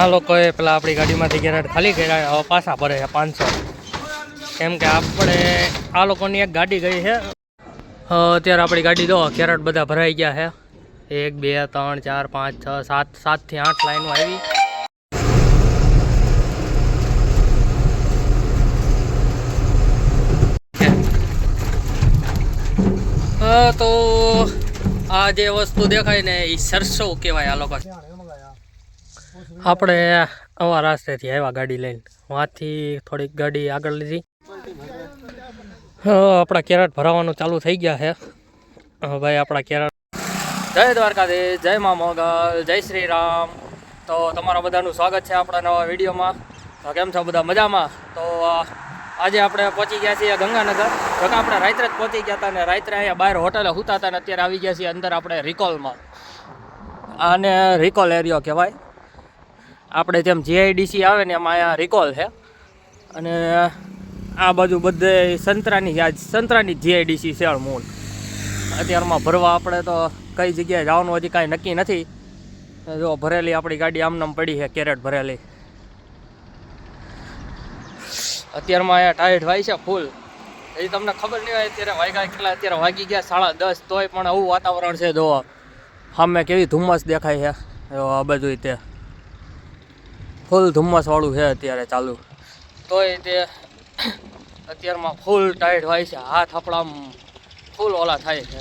આ લોકોએ પેલા આપણી ગાડીમાંથી ગેરેટ ખાલી કર્યા, હવે પાછા ભરે છે પાંચસો. કેમ કે આપણે આ લોકોની એક ગાડી ગઈ છે. અત્યારે આપણી ગાડી દો કેરેટ બધા ભરાઈ ગયા છે. એક, બે, ત્રણ, ચાર, પાંચ, છ, સાત, સાતથી આઠ લાઈનો આવી. તો આ જે વસ્તુ દેખાય ને એ સરસો કહેવાય આ લોકો. આપણે આવા રાસ્તેથી આવ્યા ગાડી લઈને. વાંથી થોડીક ગાડી આગળ લીધી. આપણા કેરેટ ભરાવાનું ચાલુ થઈ ગયા છે. ભાઈ, આપણા કેરેટ. જય દ્વારકાધીશ, જય મા મોગલ, જય શ્રી રામ તો તમારા બધાનું સ્વાગત છે આપણા નવા વિડીયોમાં. તો કેમ છો બધા? મજામાં? તો આજે આપણે પહોંચી ગયા છીએ ગંગાનગર. જો કે આપણે રાત્રે જ પહોંચી ગયા હતા ને રાત્રે અહીંયા બહાર હોટલે હુતા હતા ને અત્યારે આવી ગયા છીએ અંદર આપણે રિકોલમાં આને રિકોલ એરિયો કહેવાય. આપણે જેમ જીઆઈડીસી આવે ને એમાં અહીંયા રિકોલ છે. અને આ બાજુ બધે સંતરાની આ સંતરાની જીઆઈડીસી છે મૂળ. અત્યારમાં ભરવા આપણે તો કઈ જગ્યાએ જવાનું હજી કાંઈ નક્કી નથી. જો ભરેલી આપણી ગાડી આમનામ પડી છે, કેરેટ ભરેલી. અત્યારમાં અહીંયા ટાયર્ડ વાય છે ફૂલ એ તમને ખબર નહીં હોય, અત્યારે વાગ્યા કેટલા, અત્યારે વાગી ગયા સાડા દસ, તોય પણ આવું વાતાવરણ છે જો સામે કેવી ધુમ્મસ દેખાય છે. આ બાજુ તે. ફૂલ ધુમ્મસવાળું છે અત્યારે ચાલુ. તોય તે અત્યારમાં ફૂલ ટાઈટ હોય છે. હાથ આપણા ફૂલ ઓલા થાય છે.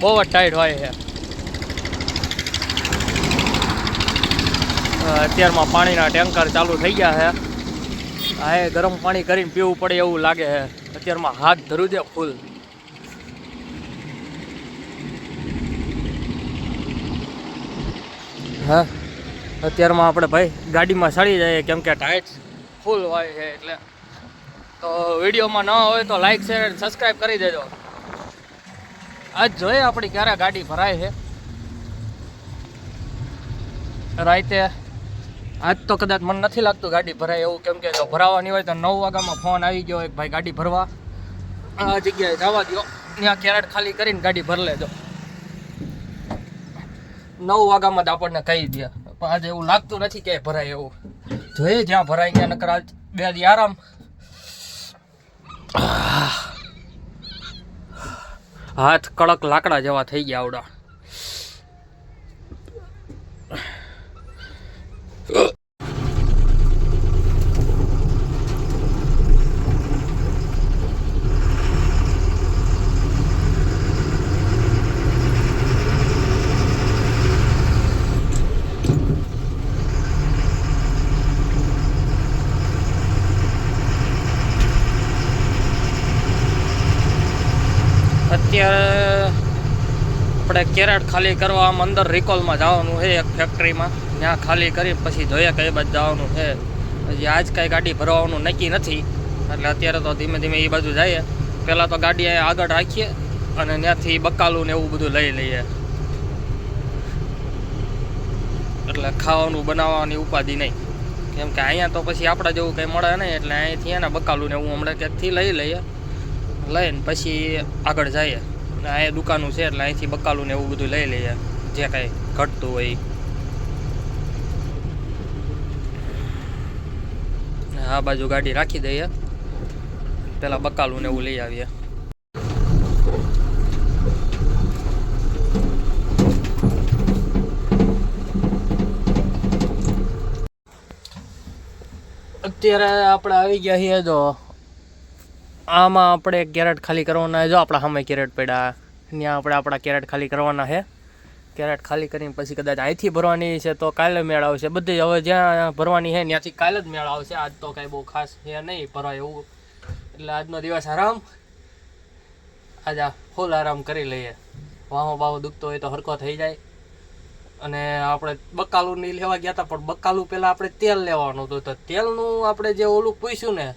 બહુ જ ટાઈટ હોય છે. અત્યારમાં પાણીના ટેન્કર ચાલુ થઈ ગયા છે. આ ગરમ પાણી કરીને પીવું પડે એવું લાગે છે. અત્યારમાં હાથ ધરું છે ફૂલ. હા. અત્યારમાં આપણે ભાઈ ગાડીમાં સડી જઈએ કેમ કે ટાયર ફૂલ હોય છે એટલે. તો વિડીયોમાં ન હોય તો લાઈક શેર અને સબસ્ક્રાઈબ કરી દેજો. આજ જોઈએ આપણી ક્યારે ગાડી ભરાય છે. રાતે આજ તો કદાચ મને નથી લાગતું ગાડી ભરાય એવું, કેમ કે જો ભરાવાની હોય તો નવ વાગ્યામાં ફોન આવી ગયો એક ભાઈ ગાડી ભરવા. આ જગ્યાએ જવા દો ત્યાં કેરેટ ખાલી કરીને ગાડી ભરી લેજો. નવ વાગ્યામાં જ આપણને કહી દે. પણ આજે એવું લાગતું નથી ક્યાંય ભરાય એવું. જોઈએ જ્યાં ભરાય ત્યાં નકર બે દી આરામ. હાથ કડક લાકડા જેવા થઈ ગયા આવડા અત્યારે આપણે કેરેટ ખાલી કરવા, આમ અંદર રિકોલમાં જવાનું છે એક ફેક્ટરીમાં ત્યાં ખાલી કરી પછી જોઈએ કઈ બાજુ જવાનું છે. પછી આજ કાંઈ ગાડી ભરવાનું નક્કી નથી. એટલે અત્યારે તો ધીમે ધીમે એ બાજુ જઈએ. પહેલાં તો ગાડી આગળ રાખીએ અને ત્યાંથી બકાલું ને એવું બધું લઈ લઈએ. એટલે ખાવાનું બનાવવાની ઉપાધિ નહીં. કેમ કે અહીંયા તો પછી આપણા જેવું કંઈ મળે નહીં, એટલે અહીંથી એના બકાલું ને એવું હમણાં ક્યાંકથી લઈ લઈએ. લઈને પછી આગળ જઈએ. અહીંયા દુકાનું છે એટલે અહીંથી બકાલું ને એવું બધું લઈ લઈએ. જે કાંઈ ઘટતું હોય. આ બાજુ ગાડી રાખી દઈએ. પેલા બકાલું ને એવું લઈ આવીએ. અત્યારે આપણે આવી ગયા છીએ જો આમાં આપણે કેરેટ ખાલી કરવાના જો આપણા સામે કેરેટ પડ્યા. ત્યાં આપણે આપણા કેરેટ ખાલી કરવાના છે. કેરેટ ખાલી કરીને પછી કદાચ અહીંથી ભરવાની છે તો કાલે મેળ આવશે. બધી હવે જ્યાં ભરવાની છે ત્યાંથી કાલે જ મેળ આવશે. આજ તો કાંઈ બહુ ખાસ છે નહીં, ભરાય એવું. એટલે આજનો દિવસ આરામ. આજે ફૂલ આરામ કરી લઈએ. વાહો બાહો દુખતો હોય તો હરકો થઈ જાય. અને આપણે બકાલું નહીં લેવા ગયા હતા, પણ બકાલું પહેલાં આપણે તેલ લેવાનું હતું. તો તેલનું આપણે જે ઓલું પૂછ્યું ને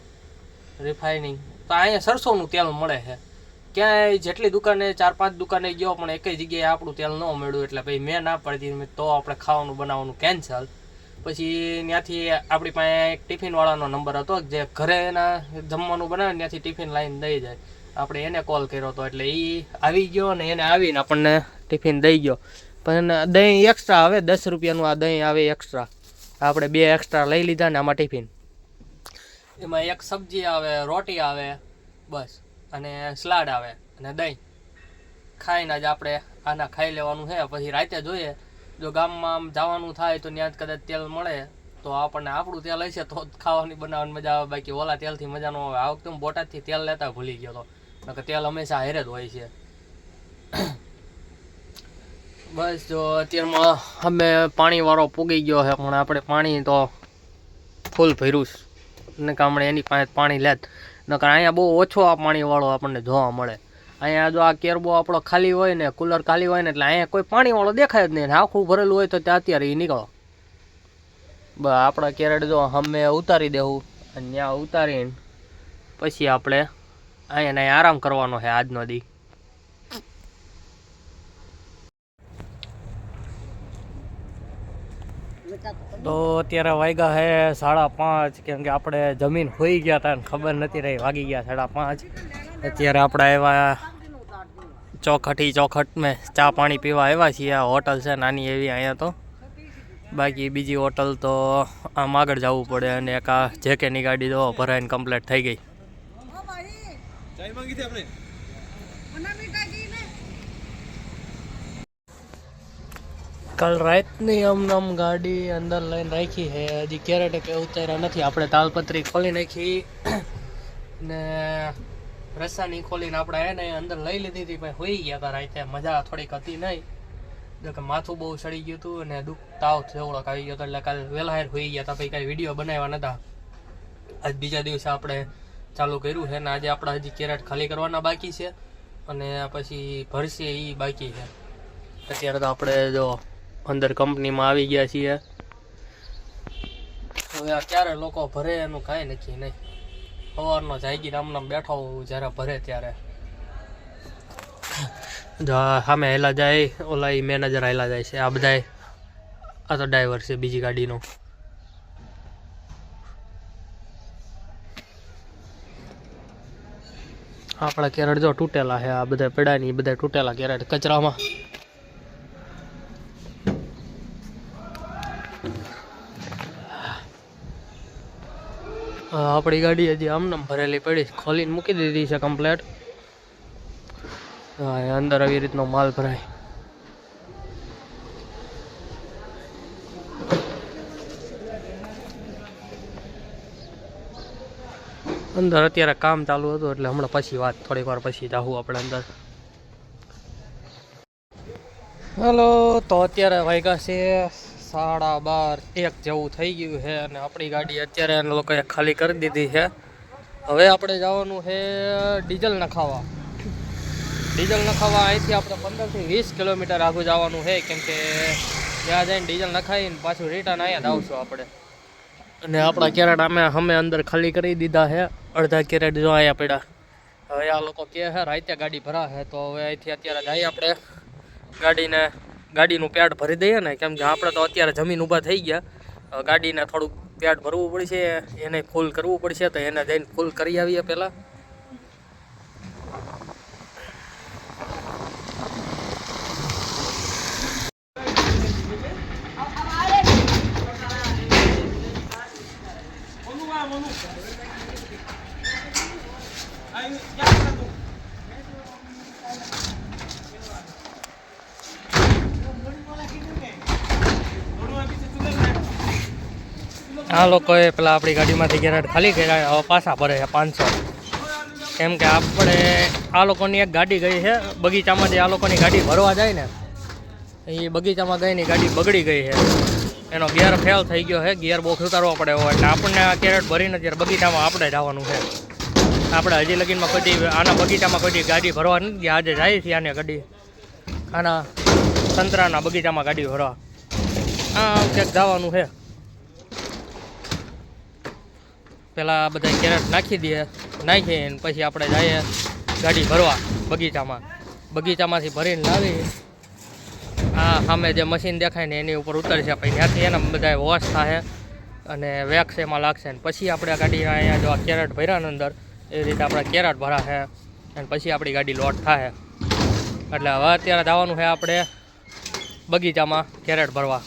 રિફાઇનિંગ અહીંયા સરસોનું તેલ મળે છે. ક્યાંય જેટલી દુકાને ચાર પાંચ દુકાને ગયો, પણ એકય જગ્યાએ આપણું તેલ ન મળ્યું. એટલે ભાઈ મેં ના પાડી તો આપણે ખાવાનું બનાવવાનું કેન્સલ પછી ત્યાંથી આપણી પાસે એક ટિફિનવાળાનો નંબર હતો જે ઘરે એના જમવાનું બનાવે ત્યાંથી ટિફિન લાઈન દઈ જાય. આપણે એને કોલ કર્યો હતો, એટલે એ આવી ગયો ને એને આવીને આપણને ટિફિન દઈ ગયો. પણ દહીં એક્સ્ટ્રા આવે, દસ રૂપિયાનું આ દહીં આવે એક્સ્ટ્રા આપણે બે એક્સ્ટ્રા લઈ લીધા ને આમાં ટિફિન. એમાં એક સબ્જી આવે, રોટી આવે, બસ. અને સલાડ આવે અને દહીં. ખાઈને જ આપણે આના ખાઈ લેવાનું છે. પછી રાતે જોઈએ. જો ગામમાં આમ જવાનું થાય તો ત્યાં જ કદાચ તેલ મળે. તો આપણને આપણું તેલ હશે તો ખાવાની બનાવવાની મજા આવે. બાકી ઓલા તેલથી મજા ન આવે. આ વખતે હું બોટાદથી તેલ લેતા ભૂલી ગયો તો. કે તેલ હંમેશા હેરે જ હોય છે. બસ જો અત્યારમાં અમે પાણીવાળો પૂગી ગયો છે. પણ આપણે પાણી તો ફૂલ ભર્યું છે. ને કામણે એની પાસે પાણી લેત નકર અહીંયા બહુ ઓછો આ પાણીવાળો આપણને જોવા મળે. અહીંયા જો આ કેરબો આપણો ખાલી હોય ને, કુલર ખાલી હોય ને, એટલે અહીંયા કોઈ પાણીવાળો દેખાય જ નહીં. આખું ભરેલું હોય તો ત્યાં અત્યારે એ નીકળો. બસ આપણા કેરેટ જો અમે ઉતારી દેવું અને ત્યાં ઉતારીને પછી આપણે અહીંયા ને અહીંયા આરામ કરવાનો છે આજનો દી. તો અત્યારે વાગ્યા છે સાડા પાંચ, કેમ કે આપણે જમીન હોઈ ગયા હતા ખબર નથી રહી, વાગી ગયા સાડા પાંચ. અત્યારે આપણે આવ્યા ચોખટી ચોખટ મેં ચા પાણી પીવા આવ્યા છીએ, આ હોટલ છે, નાની એવી અહીંયા તો. બાકી બીજી હોટલ તો આમ આગળ જવું પડે અને એક આ જેકેની ગાડી તો ભરાઈને કમ્પ્લીટ થઈ ગઈ. કાલ રાતની આમ ગાડી અંદર લઈને રાખી છે. હજી ક્યારે કે ઉતાર્યા નથી. આપણે તાલપત્રી ખોલી નાખી. ને રસાની ખોલીને આપણે એને અંદર લઈ લીધી હતી ભાઈ હોઈ ગયા હતા રાતે. મજા થોડીક હતી નહીં. જો કે માથું બહુ સડી ગયું હતું અને દુઃખ તાવ થોડોક આવી ગયો હતો. એટલે કાલે વહેલા હાર હોઈ ગયા હતા, પછી કાંઈ વીડિયો બનાવ્યા નતા. આજ બીજા દિવસે આપણે ચાલુ કર્યું છે ને આજે આપણે હજી કેરેટ ખાલી કરવાના બાકી છે. અને પછી ભરશે એ બાકી છે. અત્યારે તો આપણે જો અંદર કંપનીમાં આવી ગયા છીએ. હવે આ ક્યારે લોકો ભરે એનું કાંઈ નક્કી નહીં. સવારનો જાગી રામનામ બેઠો હોઉં જ્યારે ભરે ત્યારે. જો સામે હેલા જાય ઓલા એ મેનેજર હેલા જાય છે. આ બધાએ આ તો ડ્રાઈવર છે બીજી ગાડીનો. આપણા કેરેટ જો તૂટેલા છે આ બધા પેડા ની બધા તૂટેલા કેરેટ કચરામાં. આપણી ગાડી હજી આમનામ ભરેલી પડી ખોલીને મૂકી દીધી છે કમ્પ્લેટ. અંદર આવી રીતનો માલ ભરાય. અંદર અત્યારે કામ ચાલુ હતું એટલે હમણાં પછી વાત, થોડીક વાર પછી જાવું આપણે અંદર. હલો, તો અત્યારે વાગ્યા છે. સાડા બાર એક જેવું થઈ ગયું છે અને આપણી ગાડી અત્યારે એને લોકોએ ખાલી કરી દીધી છે. હવે આપણે જવાનું છે ડીઝલ નખાવા. ડીઝલ નખાવા અહીંથી આપણે પંદરથી વીસ કિલોમીટર આગળ જવાનું છે, કેમ કે ત્યાં જઈને ડીઝલ નખાવીને પાછું રિટર્ન અહીંયા જ આવશું આપણે. અને આપણા કેરેટ અમે અમે અંદર ખાલી કરી દીધા છે, અડધા કેરેટ જો અહીંયા પડ્યા. હવે આ લોકો કહે છે, રાતે ગાડી ભરા છે તો હવે અહીંથી અત્યારે જઈએ આપણે ગાડીને. ગાડીનું પેડ ભરી દઈએ ને, કેમ કે આપણે તો અત્યારે જમીન ઊભા થઈ ગયા. ગાડીને થોડુંક પેડ ભરવું પડશે, એને ફૂલ કરવું પડશે, તો એને જઈને ફૂલ કરી આવીએ પહેલાં. આ લોકોએ પેલા આપણી ગાડીમાંથી ગેરેજ ખાલી કર્યા પાછા ભરે છે પાંચસો. કેમ કે આપણે, આ લોકોની એક ગાડી ગઈ છે, બગીચામાં જે આ લોકોની ગાડી ભરવા જાય ને, એ બગીચામાં ગઈની ગાડી બગડી ગઈ છે. એનો ગિયર ફેલ થઈ ગયો છે ગિયર બોક્સ ઉતારવો પડે એવો એટલે આપણને આ કેરેટ ભરીને ત્યારે બગીચામાં આપણે જવાનું છે. આપણે હજી લગીનમાં કદી આના બગીચામાં કદી ગાડી ભરવા નથી આજે જાય છે આને ગાડી. આના સંતરાના બગીચામાં ગાડી ભરવા. આ ક્યાંક જવાનું છે. પેલા બધા કેરેટ નાખી દઈએ નાખીને પછી આપણે જઈએ ગાડી ભરવા બગીચામાં. બગીચામાંથી ભરીને લાવી. આ સામે જે મશીન દેખાય ને એની ઉપર ઉતરશે પછી ત્યાંથી એના બધા વોશ થાય અને વેક્સ એમાં લાગશે ને પછી આપણે ગાડી અહીંયા જો આ કેરેટ ભર્યાને અંદર, એ રીતે આપણે કેરેટ ભરાશે અને પછી આપણી ગાડી લોટ થાય એટલે હવે અત્યારે જવાનું છે આપણે બગીચામાં કેરેટ ભરવા.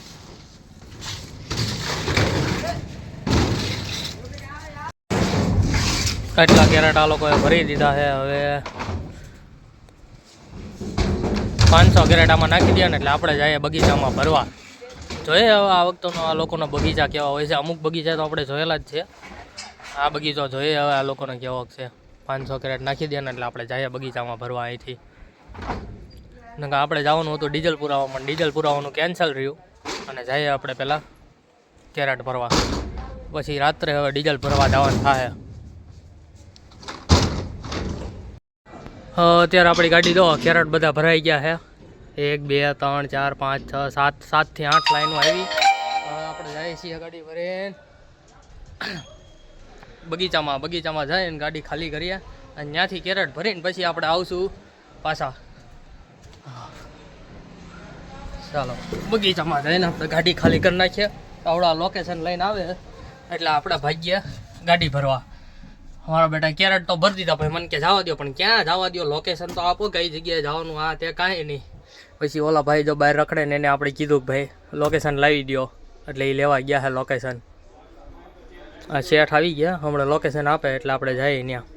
એટલા કેરેટ આ લોકોએ ભરી દીધા છે? હવે પાંચસો કેરેટ આમાં નાખી દે ને એટલે આપણે જઈએ બગીચામાં ભરવા. જોઈએ હવે આ વખતનો આ લોકોનો બગીચા કેવા હોય છે. અમુક બગીચા તો આપણે જોયેલા જ છે. આ બગીચો જોઈએ હવે આ લોકોનો કેવો છે. પાંચસો કેરેટ નાખી દે ને એટલે આપણે જઈએ બગીચામાં ભરવા અહીંથી. નકા આપણે જવાનું હતું ડીઝલ પુરાવામાં ડીઝલ પુરાવાનું કેન્સલ રહ્યું. અને જઈએ આપણે પહેલાં કેરેટ ભરવા. પછી રાત્રે હવે ડીઝલ ભરવા જવાનું થાય. અત્યારે આપણી ગાડી દો કેરેટ બધા ભરાઈ ગયા છે એક, બે, ત્રણ, ચાર, પાંચ, છ, સાત સાતથી આઠ લાઈનો આવી. આપણે જઈએ છીએ ગાડી ભરીને. બગીચામાં બગીચામાં જઈને ગાડી ખાલી કરીએ. અને ત્યાંથી કેરેટ ભરીને પછી આપણે આવશું પાછા. ચાલો, બગીચામાં જઈને આપણે ગાડી ખાલી કરી નાખીએ. આવડા લોકેશન લઈને આવે. એટલે આપણે ભાગ્ય ગાડી ભરવા. અમારા બેટા કેરેટ તો ભરી દીધા ભાઈ. મને કે જવા દો પણ ક્યાં જવા દો લોકેશન તો આપો, કઈ જગ્યાએ જવાનું, આ તે કાંઈ નહીં. પછી ઓલા ભાઈ જો બહાર રખડે ને એને આપણે કીધું કે ભાઈ લોકેશન લાવી દો એટલે એ લેવા ગયા છે લોકેશન આ શેઠ આવી ગયા, હમણાં લોકેશન આપે, એટલે આપણે જઈએ ત્યાં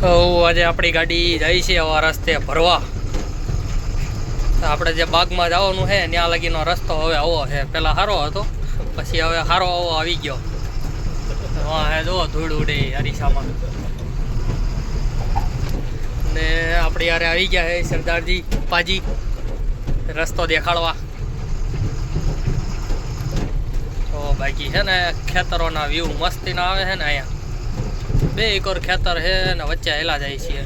તો આજે આપણી ગાડી જાય છે આવા રસ્તે ભરવા. આપણે જે બાગમાં જવાનું છે, ત્યાં લગીનો રસ્તો હવે આવો છે. પહેલાં સારો હતો, પછી હવે સારો આવો આવી ગયો. હા જો ધૂળ ઉડે અરીસામાં. ને આપણે યારે આવી ગયા છે સરદારજી, પાજી, રસ્તો દેખાડવા. તો બાકી છે ને, ખેતરોના વ્યૂ મસ્તીના આવે છે ને અહીંયા. બે એકર ખેતર છે અને વચ્ચે હેલા જાય છે.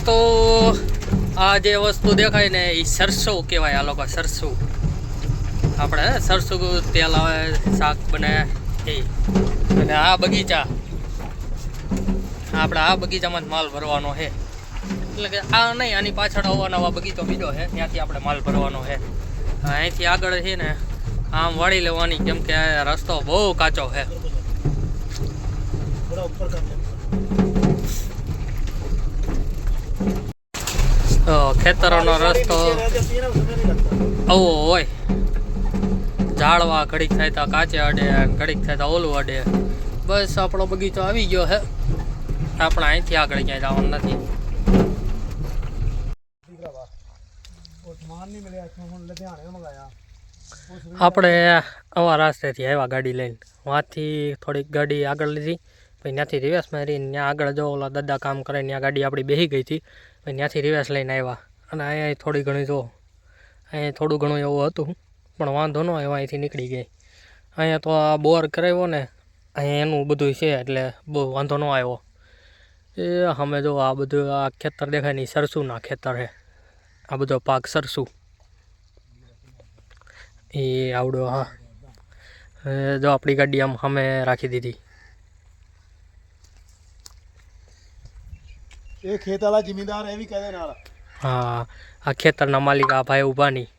તો આ જે વસ્તુ દેખાય ને એ સરસવ કહેવાય આ લોકો સરસું આપણે સરસું તેલ આવે શાક બને અને આ બગીચા. આપણે આ બગીચામાં જ માલ ભરવાનો છે. એટલે કે આ નહીં આની પાછળ અવાનવા બગીચો બીજો છે ત્યાંથી આપણે માલ ભરવાનો છે. અહીંથી આગળ છે ને આમ વાળી લેવાની કેમ કે રસ્તો બહુ કાચો છે. ખેતરોનો રસ્તો આવો હોય. ઝાડવા, ઘડીક થાય તા કાચે અડે ઘડીક થાય તા ઓલું અડે. બસ આપણો બગીચો આવી ગયો હે. આપણે અહીંથી આગળ ક્યાંય જવાનું નથી. આપણે આવા રાસ્તેથી આવ્યા ગાડી લઈને. વાંથી થોડીક ગાડી આગળ લીધી. પછી ત્યાંથી રિવર્સ મારી ત્યાં આગળ જો ઓલા દાદા કામ કરે ત્યાં ગાડી આપણી બેસી ગઈ હતી. પછી ત્યાંથી રિવેશ લઈને આવ્યા. અને અહીંયા થોડી ઘણી જો, અહીંયા થોડું ઘણું એવું હતું. પણ વાંધો ન આવ્યો અહીંથી નીકળી ગઈ. અહીંયા તો આ બોર કરાવ્યો ને અહીંયા એનું બધું છે એટલે બહુ વાંધો ન આવ્યો. એ અમે જો આ બધું આ ખેતર દેખાય નહીં સરસુંના ખેતર છે. આ બધો પાક સરસું. એ આવડો હા. જો આપણી ગાડી આમ અમે રાખી દીધી. એ ખેતાલા જમીદાર એવી કહે હા આ ખેતરના માલિક આ ભાઈ ઊભા નહીં.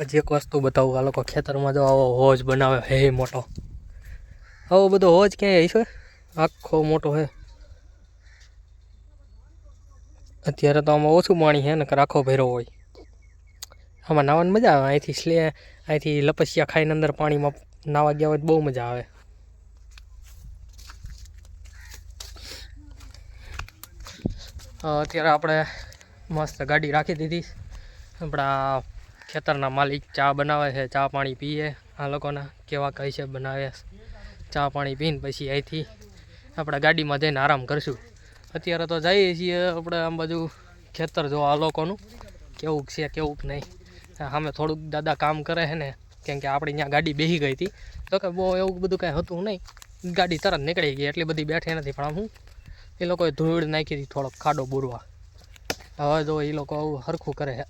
હજી એક વસ્તુ બતાવું, આ લોકો ખેતરમાં જો આવો હોજ બનાવે, હે, મોટો. આવો બધો હોજ ક્યાંય છે આખો મોટો હે. અત્યારે તો આમાં ઓછું પાણી છે ને આખો ભેરો હોય. આમાં નાવાની મજા આવે, અહીંથી સ્લે, અહીંથી લપસિયા ખાઈને અંદર પાણીમાં નાવા ગયા હોય બહુ મજા આવે. અત્યારે આપણે મસ્ત ગાડી રાખી દીધી. આપણા ખેતરના માલિક ચા બનાવે છે, ચા પાણી પીએ. આ લોકોના કેવા કઈ છે, બનાવે ચા પાણી પીને પછી અહીંથી આપણે ગાડીમાં જઈને આરામ કરશું. અત્યારે તો જઈએ છીએ આપણે આમ બાજુ ખેતર જો આ લોકોનું. કેવું છે, કેવું નહીં. સામે થોડુંક દાદા કામ કરે છે ને, કેમ કે આપણી ત્યાં ગાડી બેસી ગઈ હતી. તો કે બહુ એવું બધું કાંઈ હતું નહીં. ગાડી તરત નીકળી ગઈ, એટલી બધી બેઠી નથી. પણ હું, એ લોકોએ ધૂળ નાખી હતી, થોડોક ખાડો બૂરવા. હવે જો એ લોકો આવું હરખું કરે છે.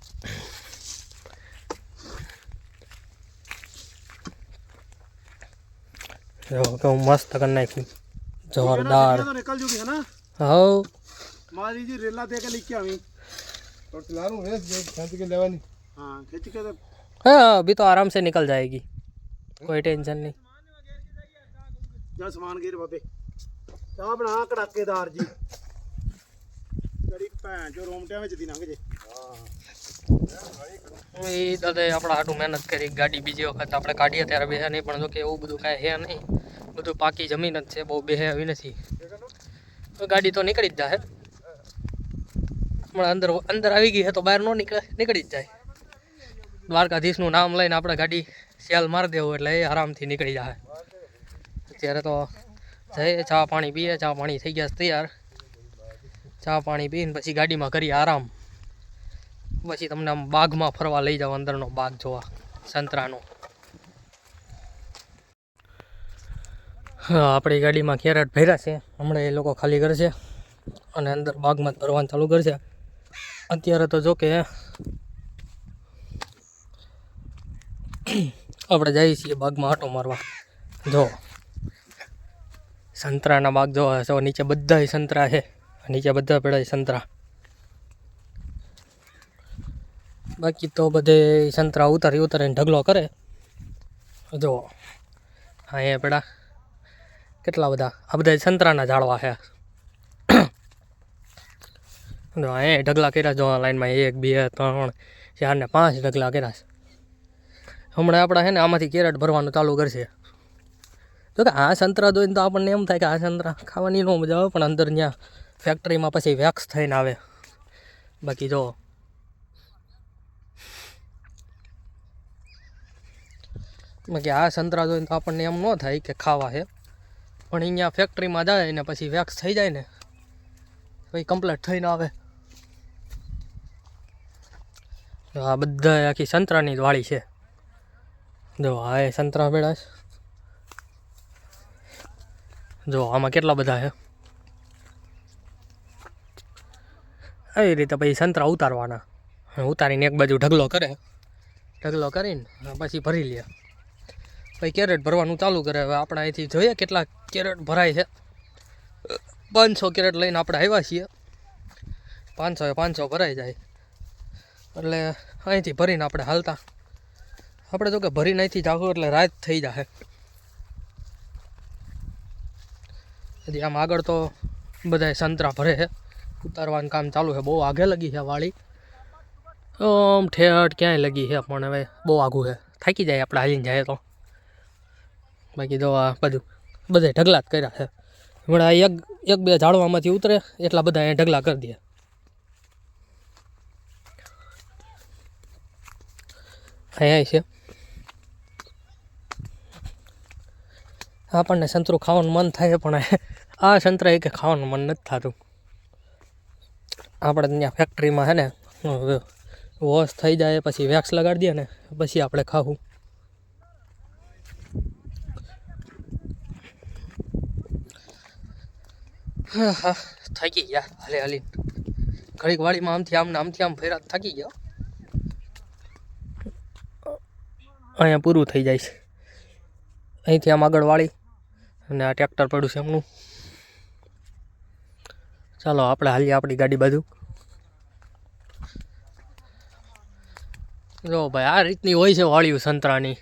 જો કે હું મસ્ત કરી નાખ્યું જોરદાર निकल चुकी है ना હવ मारी जी रेला दे के लेके आई तो खिलारू वेस जो खींच के लेवानी हाँ खींच के तो હા અભી તો આરામ સે નિકલ જાયેગી કોઈ ટેન્શન નહીં जा समान गिर बाबे चाह बना कड़ाकेदार जी तेरी भैन जो रोमटियां विच दी लंघ जे એ દાદા આપણે આટલું મહેનત કરી, ગાડી બીજી વખત આપણે કાઢીએ ત્યારે બેહે નહીં, પણ જો કે એવું બધું કાંઈ હે નહીં. બધું પાકી જમીન જ છે, બહુ બેહે આવી નથી. તો ગાડી તો નીકળી જ જાય હમણાં અંદર અંદર આવી ગઈ છે તો બહાર ન નીકળે, નીકળી જ જાય. દ્વારકાધીશનું નામ લઈને આપણે ગાડી સેલ મારી દેવું એટલે એ આરામથી નીકળી જાય અત્યારે તો જઈએ, ચા પાણી પીએ, ચા પાણી થઈ ગયા તૈયાર. ચા પાણી પીને પછી ગાડીમાં કરીએ આરામ. પછી તમને આમ બાગમાં ફરવા લઈ જાવ અંદરનો બાગ જોવા, સંતરાનો. હા, આપણી ગાડીમાં કેરેટ ભર્યા છે. હમણાં એ લોકો ખાલી કરશે અને અંદર બાગમાં ભરવાનું ચાલુ કરશે. અત્યારે તો જો કે આપણે જઈએ છીએ બાગમાં આટો મારવા. જો, સંતરાના બાગ જોવા, જો નીચે બધા સંતરા છે. નીચે બધા પેડા સંતરા. બાકી તો બધે સંતરા ઉતારી ઉતારીને ઢગલો કરે. જો, હા એ પેડા કેટલા બધા? આ બધા સંતરાના ઝાડવા છે. જો એ ઢગલા કર્યા જો લાઈનમાં એક, બે, ત્રણ, ચાર ને પાંચ ઢગલા કર્યા છે. હમણાં આપણા છે ને આમાંથી કેરેટ ભરવાનું ચાલુ કરશે. જો કે આ સંતરા જોઈને તો આપણને એમ થાય કે આ સંતરા ખાવાની ન મજા આવે, પણ અંદર ત્યાં ફેક્ટરીમાં પછી વેક્સ થઈને આવે. બાકી જો બાકી આ સંતરા જોઈને તો આપણને એમ ન થાય કે ખાવા છે. પણ અહીંયા ફેક્ટરીમાં જાય ને પછી વેક્સ થઈ જાય ને પછી કમ્પ્લીટ થઈને આવે. આ બધા આખી સંતરાની જ વાળી છે. જો આ એ સંતરા ભેળા છે. જો આમાં કેટલા બધા છે. આવી રીતે પછી સંતરા ઉતારવાના. ઉતારીને એક બાજુ ઢગલો કરે. ઢગલો કરીને પછી ભરી લે. પછી કેરેટ ભરવાનું ચાલુ કરે. હવે આપણે અહીંથી જોઈએ કેટલા કેરેટ ભરાય છે. પાંચસો કેરેટ લઈને આપણે આવ્યા છીએ. પાંચસો એ પાંચસો ભરાઈ જાય. એટલે અહીંથી ભરીને આપણે હાલતા. આપણે તો કે ભરીને અહીંથી જાગો એટલે રાત થઈ જાય હજી આમ આગળ તો બધાય સંતરા ભરે છે. ઉતારવાનું કામ ચાલુ છે. બહુ આગે લગી છે વાળી. આમ ઠેઠ ક્યાંય લગી છે, પણ હવે બહુ આઘું છે. થાકી જાય આપણે હાલીને જાય તો. બાકી તો આ બધું બધે ઢગલા જ કર્યા છે. હમણાં એક એક બે ઝાડવામાંથી ઉતરે, એટલા બધા અહીંયા ઢગલા કરી દે. અહીંયા છે. આપણને સંતરું ખાવાનું મન થાય પણ આ સંતરા કે ખાવાનું મન નથી થતું. આપણે ત્યાં ફેક્ટરીમાં છે ને વોશ થઈ જાય, પછી વેક્સ લગાડી દે ને, પછી આપણે ખાવું. હા, થાકી ગયા. હાલે, હાલી. ઘડીક વાળીમાં આમથી આમ આમથી આમ ફેરા થાકી ગયા. અહીંયા પૂરું થઈ જાય છે. અહીંથી આમ આગળ વાળી અને આ ટ્રેક્ટર પડ્યું છે એમનું. ચાલો, આપણે હાલીએ આપણી ગાડી બાજુ. જો ભાઈ, આ રીતની હોય છે વાળીઓ સંતરાની.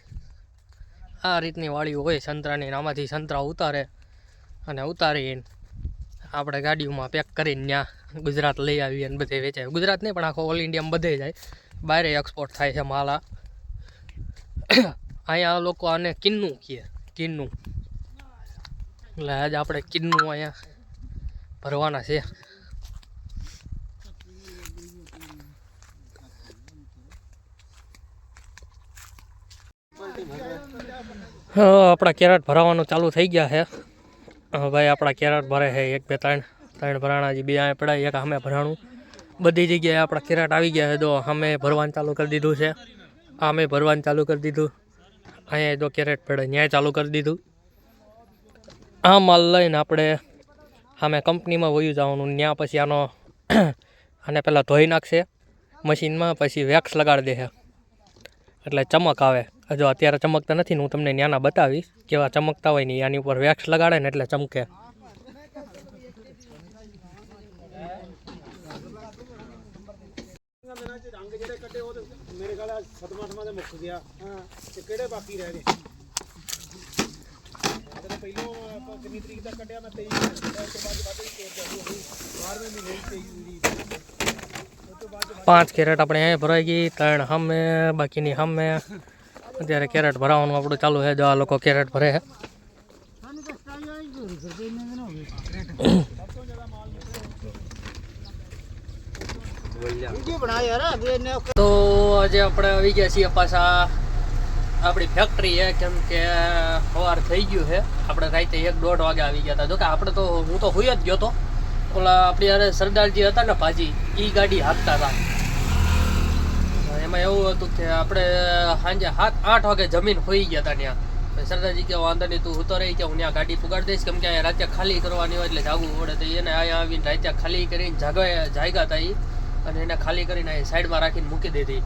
આ રીતની વાળીઓ હોય સંતરાની આમાંથી સંતરા ઉતારે અને ઉતારીને આપણે ગાડીઓમાં પેક કરીને ત્યાં ગુજરાત લઈ આવીએ અને બધે વેચાય. ગુજરાત નહીં, પણ આખો ઓલ ઇન્ડિયામાં બધે જાય. બહાર એક્સપોર્ટ થાય છે માલ અહીંયા લોકો આને કિન્નું કહે, કિન્નું. એટલે આજે આપણે કિન્નું અહીંયા ભરવાના છે. આપણા કેરેટ ભરાવાનું ચાલુ થઈ ગયા છે. ભાઈ આપણા કેરેટ ભરે છે એક, બે, ત્રણ ત્રણ ભરાણા જે બે અહીંયા પડાય, એક સામે ભરાણું. બધી જગ્યાએ આપણા કેરેટ આવી ગયા છે. તો સામે ભરવાનું ચાલુ કરી દીધું છે. આમે ભરવાનું ચાલુ કરી દીધું. અહીંયા જો કેરેટ પડે ન્યાય ચાલુ કરી દીધું. આ માલ લઈને આપણે સામે કંપનીમાં વયું જવાનું. ત્યાં પછી આનો આને પહેલાં ધોઈ નાખશે. મશીનમાં પછી વેક્સ લગાડી દેશે. એટલે ચમક આવે. જો અત્યારે ચમકતા નથી હું તમને ન્યાના બતાવીશ, કેવા ચમકતા હોય ને આની ઉપર વેક્સ લગાડે ને એટલે ચમકે. પાંચ કેરેટ આપણે અહીંયા ભરાઈ ગઈ, ત્રણ હમે, બાકીની હમે. અત્યારે કેરેટ ભરાવાનું આપણું ચાલુ છે. જો આ લોકો કેરેટ ભરે છે. તો આજે આપણે આવી ગયા છીએ પાછા આપણી ફેક્ટરી છે કેમ કે સવાર થઈ ગયું છે. આપણે રાતે એક દોઢ વાગે આવી ગયા હતા. જો કે આપણે તો, હું તો હોઈ જ ગયો હતો. ઓલા આપણી અરે સરદારજી હતા ને ભાજી એ ગાડી હાંકતા હતા. એમાં એવું હતું કે આપણે સાંજે સાત, આઠ વાગે જમીન હોઈ ગયા હતા ત્યાં. સરદારજી કે વાંધો નહીં, તું ઉતો રહી કે હું ત્યાં ગાડી પુગાડી દઈશ. કેમ કે અહીંયા રાતે ખાલી કરવાની હોય એટલે જાગવું પડે તો એને અહીંયા આવીને રાત્યા ખાલી કરીને જાગવા જાગ્યા હતા એ અને એને ખાલી કરીને અહીં સાઈડમાં રાખીને મૂકી દીધી.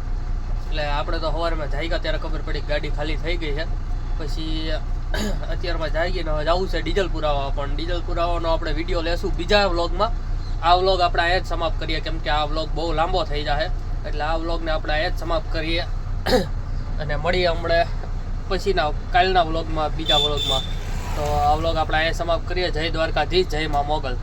એટલે આપણે તો સવારમાં જાગ્યા ત્યારે ખબર પડી ગાડી ખાલી થઈ ગઈ છે. પછી અત્યારમાં જાગીએ ને હવે જવું છે ડીઝલ પુરાવા. પણ ડીઝલ પુરાવાનો આપણે વીડિયો લેશું બીજા વ્લોગમાં. આ વ્લોગ આપણે અહીંયા જ સમાપ્ત કરીએ. કેમ કે આ વ્લોગ બહુ લાંબો થઈ જાય એટલે આ વ્લોગને આપણે અહીંયા જ સમાપ્ત કરીએ. અને મળીએ હમણાં પછીના કાલના વ્લોગમાં, બીજા વ્લોગમાં. તો આ વ્લોગ આપણે અહીંયા સમાપ્ત કરીએ. જય દ્વારકાધીશ, જય મા મોગલ.